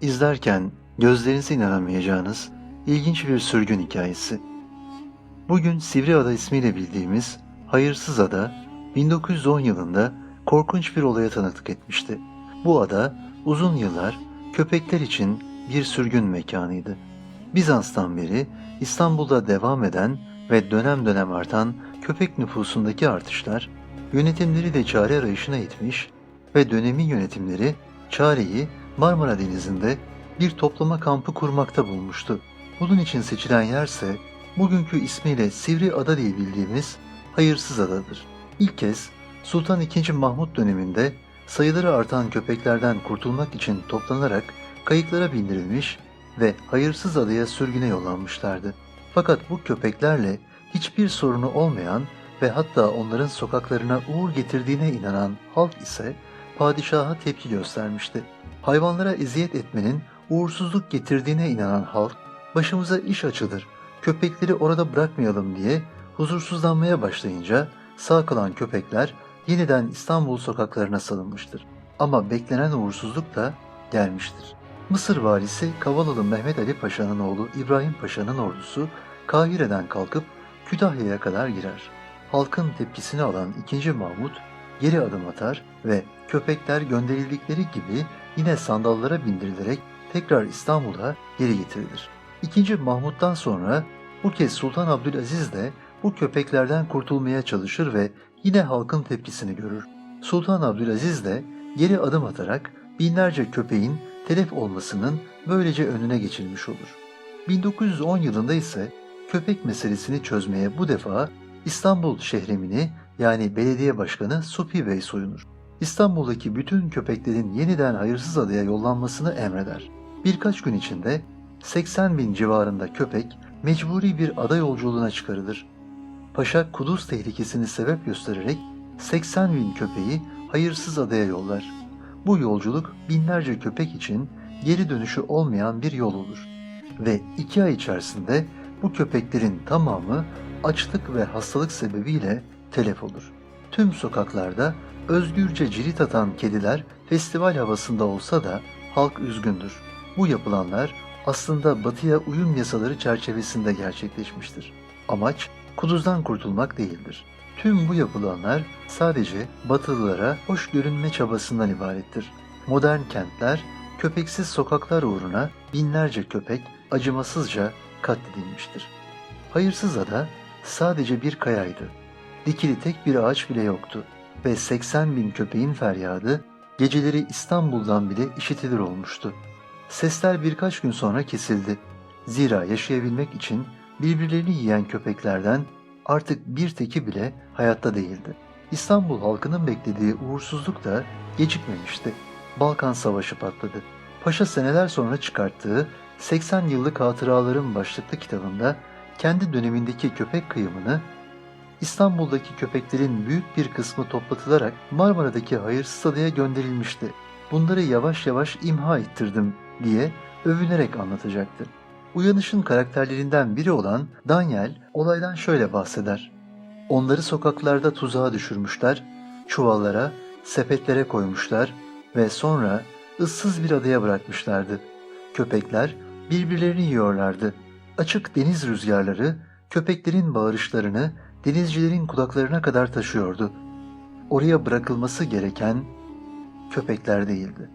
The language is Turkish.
İzlerken gözlerinize inanamayacağınız ilginç bir sürgün hikayesi. Bugün Sivriada ismiyle bildiğimiz Hayırsız Ada 1910 yılında korkunç bir olaya tanıklık etmişti. Bu ada uzun yıllar köpekler için bir sürgün mekanıydı. Bizans'tan beri İstanbul'da devam eden ve dönem dönem artan köpek nüfusundaki artışlar yönetimleri de çare arayışına itmiş ve dönemin yönetimleri çareyi Marmara Denizi'nde bir toplama kampı kurmakta bulmuştu. Bunun için seçilen yerse bugünkü ismiyle Sivri Ada diye bildiğimiz Hayırsız Adadır. İlk kez Sultan II. Mahmut döneminde sayıları artan köpeklerden kurtulmak için toplanarak kayıklara bindirilmiş ve Hayırsız Adaya sürgüne yollanmışlardı. Fakat bu köpeklerle hiçbir sorunu olmayan ve hatta onların sokaklarına uğur getirdiğine inanan halk ise padişaha tepki göstermişti. Hayvanlara eziyet etmenin uğursuzluk getirdiğine inanan halk, başımıza iş açılır, köpekleri orada bırakmayalım diye huzursuzlanmaya başlayınca sağ kalan köpekler yeniden İstanbul sokaklarına salınmıştır. Ama beklenen uğursuzluk da gelmiştir. Mısır valisi Kavalalı Mehmet Ali Paşa'nın oğlu İbrahim Paşa'nın ordusu Kahire'den kalkıp Kütahya'ya kadar girer. Halkın tepkisini alan 2. Mahmut geri adım atar ve köpekler gönderildikleri gibi yine sandallara bindirilerek tekrar İstanbul'a geri getirilir. 2. Mahmut'tan sonra bu kez Sultan Abdülaziz de bu köpeklerden kurtulmaya çalışır ve yine halkın tepkisini görür. Sultan Abdülaziz de geri adım atarak binlerce köpeğin telef olmasının böylece önüne geçilmiş olur. 1910 yılında ise köpek meselesini çözmeye bu defa İstanbul şehremini yani belediye başkanı Supi Bey soyunur. İstanbul'daki bütün köpeklerin yeniden hayırsız adaya yollanmasını emreder. Birkaç gün içinde 80 bin civarında köpek mecburi bir ada yolculuğuna çıkarılır. Paşa kuduz tehlikesini sebep göstererek 80 bin köpeği hayırsız adaya yollar. Bu yolculuk binlerce köpek için geri dönüşü olmayan bir yol olur. Ve iki ay içerisinde bu köpeklerin tamamı açlık ve hastalık sebebiyle telef olur. Tüm sokaklarda özgürce cirit atan kediler festival havasında olsa da halk üzgündür. Bu yapılanlar aslında batıya uyum yasaları çerçevesinde gerçekleşmiştir. Amaç kuduzdan kurtulmak değildir. Tüm bu yapılanlar sadece batılılara hoş görünme çabasından ibarettir. Modern kentler, köpeksiz sokaklar uğruna binlerce köpek acımasızca katledilmiştir. Hayırsız ada sadece bir kayaydı. Dikili tek bir ağaç bile yoktu ve 80 bin köpeğin feryadı geceleri İstanbul'dan bile işitilir olmuştu. Sesler birkaç gün sonra kesildi. Zira yaşayabilmek için birbirlerini yiyen köpeklerden artık bir teki bile hayatta değildi. İstanbul halkının beklediği uğursuzluk da gecikmemişti. Balkan Savaşı patladı. Paşa seneler sonra çıkarttığı 80 yıllık hatıraların başlıklı kitabında kendi dönemindeki köpek kıyımını İstanbul'daki köpeklerin büyük bir kısmı toplatılarak Marmara'daki hayırsız adaya gönderilmişti. Bunları yavaş yavaş imha ettirdim diye övünerek anlatacaktı. Uyanışın karakterlerinden biri olan Daniel olaydan şöyle bahseder. Onları sokaklarda tuzağa düşürmüşler, çuvallara, sepetlere koymuşlar ve sonra ıssız bir adaya bırakmışlardı. Köpekler birbirlerini yiyorlardı. Açık deniz rüzgarları köpeklerin bağırışlarını denizcilerin kulaklarına kadar taşıyordu. Oraya bırakılması gereken köpekler değildi.